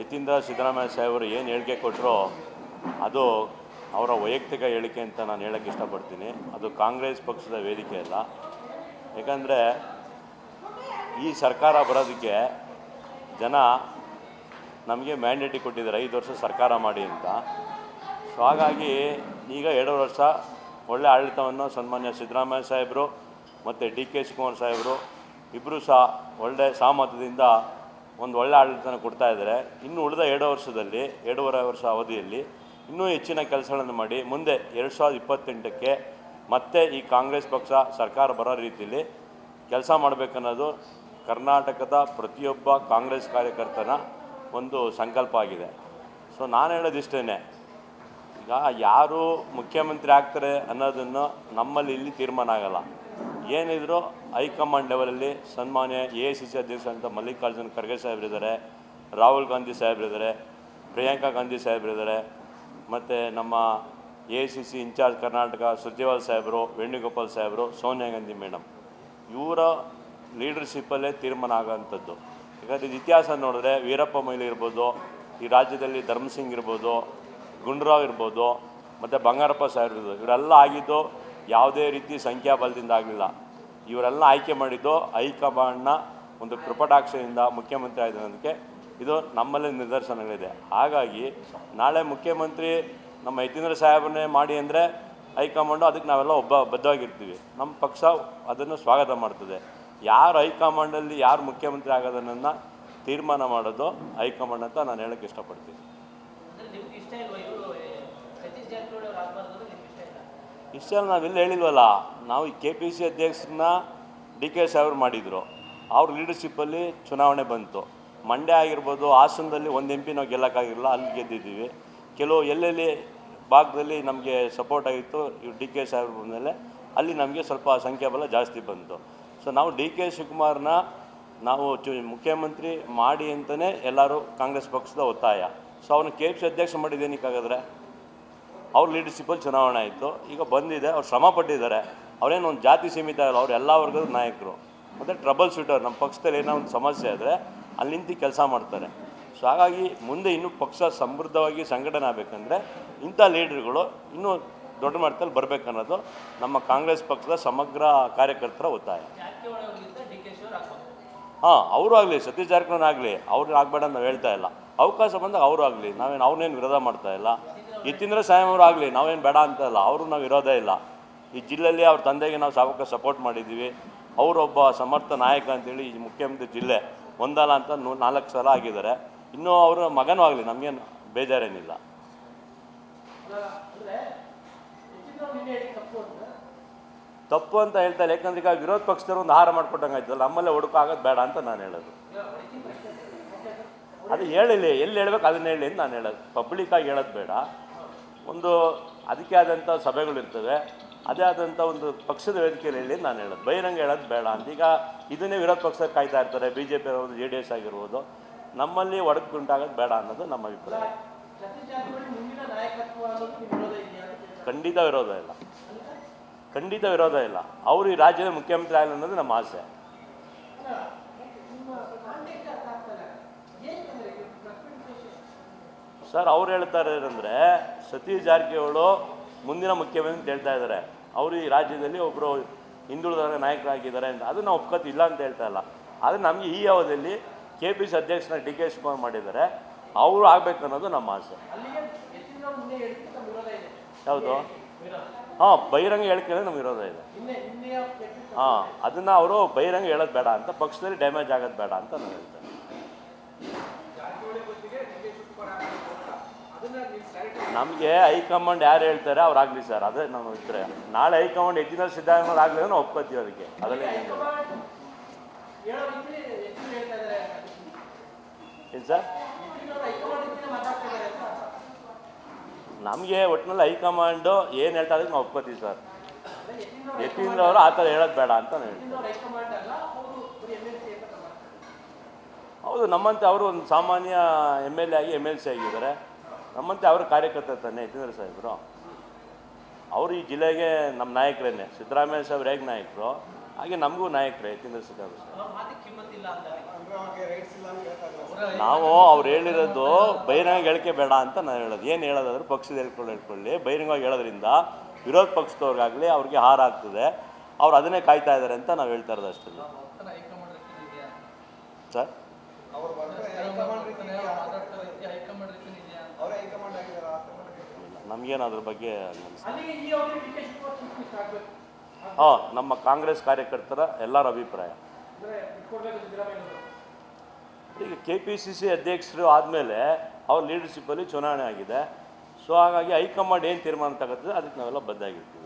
ಯತೀಂದ್ರ ಸಿದ್ದರಾಮಯ್ಯ ಸಾಹೇಬರು ಏನು ಹೇಳಿಕೆ ಕೊಟ್ಟರೋ ಅದು ಅವರ ವೈಯಕ್ತಿಕ ಹೇಳಿಕೆ ಅಂತ ನಾನು ಹೇಳೋಕ್ಕೆ ಇಷ್ಟಪಡ್ತೀನಿ. ಅದು ಕಾಂಗ್ರೆಸ್ ಪಕ್ಷದ ವೇದಿಕೆ ಅಲ್ಲ. ಯಾಕಂದರೆ ಈ ಸರ್ಕಾರ ಬರೋದಕ್ಕೆ ಜನ ನಮಗೆ ಮ್ಯಾಂಡೇಟಿ ಕೊಟ್ಟಿದ್ದಾರೆ, ಐದು ವರ್ಷ ಸರ್ಕಾರ ಮಾಡಿ ಅಂತ. ಸೊ ಹಾಗಾಗಿ ಈಗ ಎರಡು ವರ್ಷ ಒಳ್ಳೆ ಆಡಳಿತವನ್ನು ಸನ್ಮಾನ್ಯ ಸಿದ್ದರಾಮಯ್ಯ ಸಾಹೇಬರು ಮತ್ತು ಡಿ ಕೆ ಶಿವಕುಮಾರ್ ಸಾಹೇಬರು ಇಬ್ಬರು ಸಹ ಒಳ್ಳೆ ಸಹಮತದಿಂದ ಒಂದು ಒಳ್ಳೆ ಆಡಳಿತನ ಕೊಡ್ತಾ ಇದ್ದಾರೆ. ಇನ್ನು ಉಳಿದ ಎರಡು ವರ್ಷದಲ್ಲಿ, ಎರಡೂವರೆ ವರ್ಷ ಅವಧಿಯಲ್ಲಿ ಇನ್ನೂ ಹೆಚ್ಚಿನ ಕೆಲಸಗಳನ್ನು ಮಾಡಿ, ಮುಂದೆ ಎರಡು ಸಾವಿರದ ಇಪ್ಪತ್ತೆಂಟಕ್ಕೆ ಮತ್ತೆ ಈ ಕಾಂಗ್ರೆಸ್ ಪಕ್ಷ ಸರ್ಕಾರ ಬರೋ ರೀತಿಯಲ್ಲಿ ಕೆಲಸ ಮಾಡಬೇಕನ್ನೋದು ಕರ್ನಾಟಕದ ಪ್ರತಿಯೊಬ್ಬ ಕಾಂಗ್ರೆಸ್ ಕಾರ್ಯಕರ್ತನ ಒಂದು ಸಂಕಲ್ಪ ಆಗಿದೆ. ಸೊ ನಾನು ಹೇಳೋದಿಷ್ಟೇ ಈಗ ಯಾರು ಮುಖ್ಯಮಂತ್ರಿ ಆಗ್ತಾರೆ ಅನ್ನೋದನ್ನು ನಮ್ಮಲ್ಲಿ ಇಲ್ಲಿ ತೀರ್ಮಾನ ಆಗಲ್ಲ. ಏನಿದ್ರು ಹೈಕಮಾಂಡ್ ಲೆವೆಲಲ್ಲಿ ಸನ್ಮಾನ್ಯ ಎ ಐ ಸಿ ಸಿ ಅಧ್ಯಕ್ಷರಂತ ಮಲ್ಲಿಕಾರ್ಜುನ್ ಖರ್ಗೆ ಸಾಹೇಬರಿದ್ದಾರೆ ರಾಹುಲ್ ಗಾಂಧಿ ಸಾಹೇಬರಿದ್ದಾರೆ ಪ್ರಿಯಾಂಕಾ ಗಾಂಧಿ ಸಾಹೇಬರಿದ್ದಾರೆ ಮತ್ತು ನಮ್ಮ A C C incharge Karnataka Surjewal ಸಾಹೇಬರು, ವೇಣುಗೋಪಾಲ್ ಸಾಹೇಬರು, ಸೋನಿಯಾ ಗಾಂಧಿ ಮೇಡಮ್ ಇವರ ಲೀಡರ್ಶಿಪ್ಪಲ್ಲೇ ತೀರ್ಮಾನ ಆಗೋಂಥದ್ದು. ಯಾಕಂದರೆ ಇದು ಇತಿಹಾಸ ನೋಡಿದ್ರೆ ವೀರಪ್ಪ ಮೊಯ್ಲಿ ಇರ್ಬೋದು, ಈ ರಾಜ್ಯದಲ್ಲಿ ಧರ್ಮಸಿಂಗ್ ಇರ್ಬೋದು, ಗುಂಡ್ರಾವ್ ಇರ್ಬೋದು, ಮತ್ತು ಬಂಗಾರಪ್ಪ ಸಾಹೇಬ್ ಇರ್ಬೋದು. ಇವರೆಲ್ಲ ಆಗಿದ್ದು ಯಾವುದೇ ರೀತಿ ಸಂಖ್ಯಾಬಲದಿಂದ ಆಗಲಿಲ್ಲ. ಇವರೆಲ್ಲ ಆಯ್ಕೆ ಮಾಡಿದ್ದು ಹೈಕಮಾಂಡ್ನ ಒಂದು ಕೃಪಟಾಕ್ಷದಿಂದ ಮುಖ್ಯಮಂತ್ರಿ ಆಗಿದ್ದಕ್ಕೆ ಇದು ನಮ್ಮಲ್ಲಿ ನಿದರ್ಶನಗಳಿದೆ. ಹಾಗಾಗಿ ನಾಳೆ ಮುಖ್ಯಮಂತ್ರಿ ನಮ್ಮ ಯತೀಂದ್ರ ಸಾಹೇಬನ್ನೇ ಮಾಡಿ ಅಂದರೆ ಹೈಕಮಾಂಡು ಅದಕ್ಕೆ ನಾವೆಲ್ಲ ಒಬ್ಬ ಬದ್ಧವಾಗಿರ್ತೀವಿ. ನಮ್ಮ ಪಕ್ಷ ಅದನ್ನು ಸ್ವಾಗತ ಮಾಡ್ತದೆ. ಯಾರು ಹೈಕಮಾಂಡಲ್ಲಿ ಯಾರು ಮುಖ್ಯಮಂತ್ರಿ ಆಗೋದನ್ನು ತೀರ್ಮಾನ ಮಾಡೋದು ಹೈಕಮಾಂಡ್ ಅಂತ ನಾನು ಹೇಳೋಕ್ಕೆ ಇಷ್ಟಪಡ್ತೀನಿ. ಇಷ್ಟೆಲ್ಲ ನಾವೆಲ್ಲ ಹೇಳಿಲ್ವಲ್ಲ, ನಾವು ಈ ಕೆ ಪಿ ಸಿ ಅಧ್ಯಕ್ಷರನ್ನ ಡಿ ಕೆ ಸಾಹೇಬ್ರು ಮಾಡಿದರು. ಅವ್ರ ಲೀಡರ್ಶಿಪ್ಪಲ್ಲಿ ಚುನಾವಣೆ ಬಂತು. ಮಂಡ್ಯ ಆಗಿರ್ಬೋದು, ಹಾಸನದಲ್ಲಿ ಒಂದು ಎಂ ಪಿ ನಾವು ಗೆಲ್ಲಕ್ಕಾಗಿರಲಿಲ್ಲ, ಅಲ್ಲಿ ಗೆದ್ದಿದ್ದೀವಿ. ಕೆಲವು ಎಲ್ಲೆಲ್ಲಿ ಭಾಗದಲ್ಲಿ ನಮಗೆ ಸಪೋರ್ಟ್ ಆಗಿತ್ತು, ಇವ್ರು ಡಿ ಕೆ ಸಾಹೇಬ್ರು ಬಂದಮೇಲೆ ಅಲ್ಲಿ ನಮಗೆ ಸ್ವಲ್ಪ ಸಂಖ್ಯಾಬಲ ಜಾಸ್ತಿ ಬಂತು. ಸೊ ನಾವು ಡಿ ಕೆ ಶಿವಕುಮಾರ್ನ ನಾವು ಚು, ಮುಖ್ಯಮಂತ್ರಿ ಮಾಡಿ ಅಂತಲೇ ಎಲ್ಲರೂ ಕಾಂಗ್ರೆಸ್ ಪಕ್ಷದ ಒತ್ತಾಯ. ಸೊ ಅವನು ಕೆ ಪಿ ಸಿ ಅಧ್ಯಕ್ಷ ಮಾಡಿದ್ದೇನಕ್ಕಾಗಿದ್ರೆ ಅವ್ರ ಲೀಡರ್ಶಿಪ್ಪಲ್ಲಿ ಚುನಾವಣೆ ಆಯಿತು. ಈಗ ಬಂದಿದೆ, ಅವ್ರು ಶ್ರಮ ಪಟ್ಟಿದ್ದಾರೆ. ಅವ್ರೇನು ಒಂದು ಜಾತಿ ಸೀಮಿತ ಆಗಲ್ಲ ಅವ್ರು ಎಲ್ಲ ವರ್ಗದ ನಾಯಕರು. ಮತ್ತು ಟ್ರಬಲ್ ಶೂಟರ್ ನಮ್ಮ ಪಕ್ಷದಲ್ಲಿ ಏನೋ ಒಂದು ಸಮಸ್ಯೆ ಆದರೆ ಅಲ್ಲಿ ನಿಂತು ಕೆಲಸ ಮಾಡ್ತಾರೆ. ಸೊ ಹಾಗಾಗಿ ಮುಂದೆ ಇನ್ನೂ ಪಕ್ಷ ಸಮೃದ್ಧವಾಗಿ ಸಂಘಟನೆ ಆಗಬೇಕಂದ್ರೆ ಇಂಥ ಲೀಡರ್ಗಳು ಇನ್ನೂ ದೊಡ್ಡ ಮಟ್ಟದಲ್ಲಿ ಬರಬೇಕನ್ನೋದು ನಮ್ಮ ಕಾಂಗ್ರೆಸ್ ಪಕ್ಷದ ಸಮಗ್ರ ಕಾರ್ಯಕರ್ತರ ಒತ್ತಾಯ. ಹಾಂ, ಅವರು ಆಗಲಿ, ಸತೀಶ್ ಜಾರಕಿಹೊಳಿ ಆಗಲಿ ಅವ್ರಿಗೆ ಆಗಬೇಡ ನಾವು ಹೇಳ್ತಾ ಇಲ್ಲ. ಅವಕಾಶ ಬಂದಾಗ ಅವರು ಆಗಲಿ, ನಾವೇನು ಅವ್ರನ್ನೇನು ವಿರೋಧ ಮಾಡ್ತಾ ಇಲ್ಲ. ಯತೀಂದ್ರ ಅವರು ಆಗಲಿ, ನಾವೇನು ಬೇಡ ಅಂತ ಇಲ್ಲ ಅವರು ನಾವು ಇರೋದೇ ಇಲ್ಲ. ಈ ಜಿಲ್ಲೆಯಲ್ಲಿ ಅವ್ರ ತಂದೆಗೆ ನಾವು ಸಾವಕ ಸಪೋರ್ಟ್ ಮಾಡಿದ್ದೀವಿ ಅವರೊಬ್ಬ ಸಮರ್ಥ ನಾಯಕ ಅಂತೇಳಿ ಈ ಮುಖ್ಯಮಂತ್ರಿ ಜಿಲ್ಲೆ ಒಂದಲ್ಲ ಅಂತ ನೂ, ನಾಲ್ಕು ಸಲ ಆಗಿದ್ದಾರೆ. ಇನ್ನೂ ಅವರ ಮಗನೂ ಆಗಲಿ, ನಮಗೇನು ಬೇಜಾರೇನಿಲ್ಲ. ತಪ್ಪು ಅಂತ ಹೇಳ್ತಾ ಇಲ್ಲ ಯಾಕಂದ್ರೆ ಈಗ ವಿರೋಧ ಪಕ್ಷದವ್ರು ಒಂದು ಆಹಾರ ಮಾಡ್ಕೊಟ್ಟಂಗೆ ಆಯ್ತಲ್ಲ ನಮ್ಮಲ್ಲೇ ಹುಡುಕ ಆಗೋದು ಬೇಡ ಅಂತ ನಾನು ಹೇಳೋದು. ಅದು ಹೇಳಿಲ್ಲ, ಎಲ್ಲಿ ಹೇಳ್ಬೇಕು ಅದನ್ನ ಹೇಳಿ ಅಂತ ನಾನು ಹೇಳೋದು. ಪಬ್ಲಿಕ್ ಆಗಿ ಹೇಳೋದು ಬೇಡ. ಒಂದು ಅದಕ್ಕೆ ಆದಂಥ ಸಭೆಗಳಿರ್ತವೆ. ಅದೇ ಆದಂಥ ಒಂದು ಪಕ್ಷದ ವೇದಿಕೆಯಲ್ಲಿ ಹೇಳಿ ನಾನು ಹೇಳೋದು. ಬಹಿರಂಗ ಹೇಳೋದು ಬೇಡ ಅಂತ. ಈಗ ಇದನ್ನೇ ವಿರೋಧ ಪಕ್ಷ ಕಾಯ್ತಾ ಇರ್ತಾರೆ. ಬಿ ಜೆ ಪಿ ಇರ್ಬೋದು ಜೆ ಡಿ ಎಸ್ ಆಗಿರ್ಬೋದು. ನಮ್ಮಲ್ಲಿ ಒಡಕುಂಟಾಗೋದು ಬೇಡ ಅನ್ನೋದು ನಮ್ಮ ಅಭಿಪ್ರಾಯ. ಖಂಡಿತ ವಿರೋಧ ಇಲ್ಲ. ಖಂಡಿತ ವಿರೋಧ ಇಲ್ಲ. ಅವರು ಈ ರಾಜ್ಯದ ಮುಖ್ಯಮಂತ್ರಿ ಆಗಲಿ ಅನ್ನೋದು ನಮ್ಮ ಆಸೆ. ಸರ್ ಅವ್ರು ಹೇಳ್ತಾರೆ ಅಂದರೆ ಸತೀಶ್ ಜಾರಕಿಹೊಳು ಮುಂದಿನ ಮುಖ್ಯಮಂತ್ರಿ ಅಂತ ಹೇಳ್ತಾ ಇದ್ದಾರೆ. ಅವರು ಈ ರಾಜ್ಯದಲ್ಲಿ ಒಬ್ಬರು ಹಿಂದುಳಿದ ನಾಯಕರಾಗಿದ್ದಾರೆ ಅಂತ. ಅದನ್ನು ನಾವು ಒಪ್ಕೋತಿ ಇಲ್ಲ ಅಂತ ಹೇಳ್ತಾ ಇಲ್ಲ. ಆದರೆ ನಮಗೆ ಈ ಅವಧಿಯಲ್ಲಿ ಕೆ ಪಿ ಸಿ ಅಧ್ಯಕ್ಷನ ಡಿ ಕೆ ಶಿವಕುಮಾರ್ ಮಾಡಿದ್ದಾರೆ. ಅವರು ಆಗಬೇಕು ಅನ್ನೋದು ನಮ್ಮ ಆಸೆ. ಯಾವುದು? ಹಾಂ ಬಹಿರಂಗ ಹೇಳಿಕೆ ನಮ್ಗೆ ವಿರೋಧ ಇದೆ. ಹಾಂ ಅದನ್ನು ಅವರು ಬಹಿರಂಗ ಹೇಳೋದು ಬೇಡ ಅಂತ ಪಕ್ಷದಲ್ಲಿ ಡ್ಯಾಮೇಜ್ ಆಗೋದು ಬೇಡ ಅಂತ ನಾನು ಹೇಳ್ತೇನೆ ನಮಗೆ ಹೈಕಮಾಂಡ್ ಯಾರು ಹೇಳ್ತಾರೆ ಅವ್ರು ಆಗಲಿ ಸರ್, ಅದೇ ನಮ್ಮ ಅಭಿಪ್ರಾಯ. ನಾಳೆ ಹೈಕಮಾಂಡ್ ಹೆಚ್ಚಿನ ಸಿದ್ದರಾಮಯ್ಯ ಆಗಲಿ ನಾವು ಒಪ್ಕೋತೀವಿ ಅದಕ್ಕೆ. ಅದರಲ್ಲಿ ಏನು ಸರ್? ನಮಗೆ ಒಟ್ಟಿನಲ್ಲಿ ಹೈಕಮಾಂಡು ಏನು ಹೇಳ್ತಾ ಅದಕ್ಕೆ ನಾವು ಒಪ್ಕೋತೀವಿ ಸರ್. ಯತೀಂದ್ರ ಅವರು ಆ ಥರ ಹೇಳೋದು ಬೇಡ ಅಂತ ನಾನು ಹೇಳ್ತೀನಿ. ಹೌದು, ನಮ್ಮಂತೆ ಅವರು ಒಂದು ಸಾಮಾನ್ಯ ಎಂ ಎಲ್ ಎ ಆಗಿ ಎಂ ಎಲ್ ಸಿ ಆಗಿದ್ದಾರೆ. ನಮ್ಮಂತೆ ಅವರ ಕಾರ್ಯಕರ್ತ ತಾನೆ ಯತೀಂದ್ರ ಸಾಹೇಬರು. ಅವರು ಈ ಜಿಲ್ಲೆಗೆ ನಮ್ಮ ನಾಯಕರೇನೆ. ಸಿದ್ದರಾಮಯ್ಯ ಸಾಹೇಬ್ರು ಹೇಗೆ ನಾಯಕರು? ಹಾಗೆ ನಮಗೂ ನಾಯಕರೇ ಯತೀಂದ್ರ ಸಿದ್ದರಾಮಯ್ಯ ನಾವು ಅವ್ರು ಹೇಳಿರೋದು ಬಹಿರಂಗ ಹೇಳಿಕೆ ಬೇಡ ಅಂತ ನಾನು ಹೇಳೋದು. ಏನು ಹೇಳೋದಾದ್ರೂ ಪಕ್ಷದ ಹೇಳ್ಕೊಳ್ಳಿ ಹೇಳ್ಕೊಳ್ಳಿ. ಬಹಿರಂಗವಾಗಿ ಹೇಳೋದ್ರಿಂದ ವಿರೋಧ ಪಕ್ಷದವ್ರಿಗಾಗಲಿ ಅವ್ರಿಗೆ ಹಾರ ಆಗ್ತದೆ. ಅವ್ರು ಅದನ್ನೇ ಕಾಯ್ತಾ ಇದ್ದಾರೆ ಅಂತ ನಾವು ಹೇಳ್ತಾ ಇರೋದು ಅಷ್ಟೇ. ಸರ್ ಮಾತಾಡ್ತಾರೆ ಹೈಕಮಾಂಡ್ ರೀತಿಯಲ್ಲಿ ಇದೆಯಾ ನಮಗೇನು ಅದ್ರ ಬಗ್ಗೆ ಹಾಂ ನಮ್ಮ ಕಾಂಗ್ರೆಸ್ ಕಾರ್ಯಕರ್ತರ ಎಲ್ಲರ ಅಭಿಪ್ರಾಯ. ಈಗ ಕೆ ಪಿ ಸಿ ಸಿ ಅಧ್ಯಕ್ಷರು ಆದಮೇಲೆ ಅವ್ರ ಲೀಡರ್ಶಿಪ್ಪಲ್ಲಿ ಚುನಾವಣೆ ಆಗಿದೆ. ಸೊ ಹಾಗಾಗಿ ಹೈಕಮಾಂಡ್ ಏನು ತೀರ್ಮಾನ ತಗೋತದೆ ಅದಕ್ಕೆ ನಾವೆಲ್ಲ ಬದ್ಧಾಗಿರ್ತೀವಿ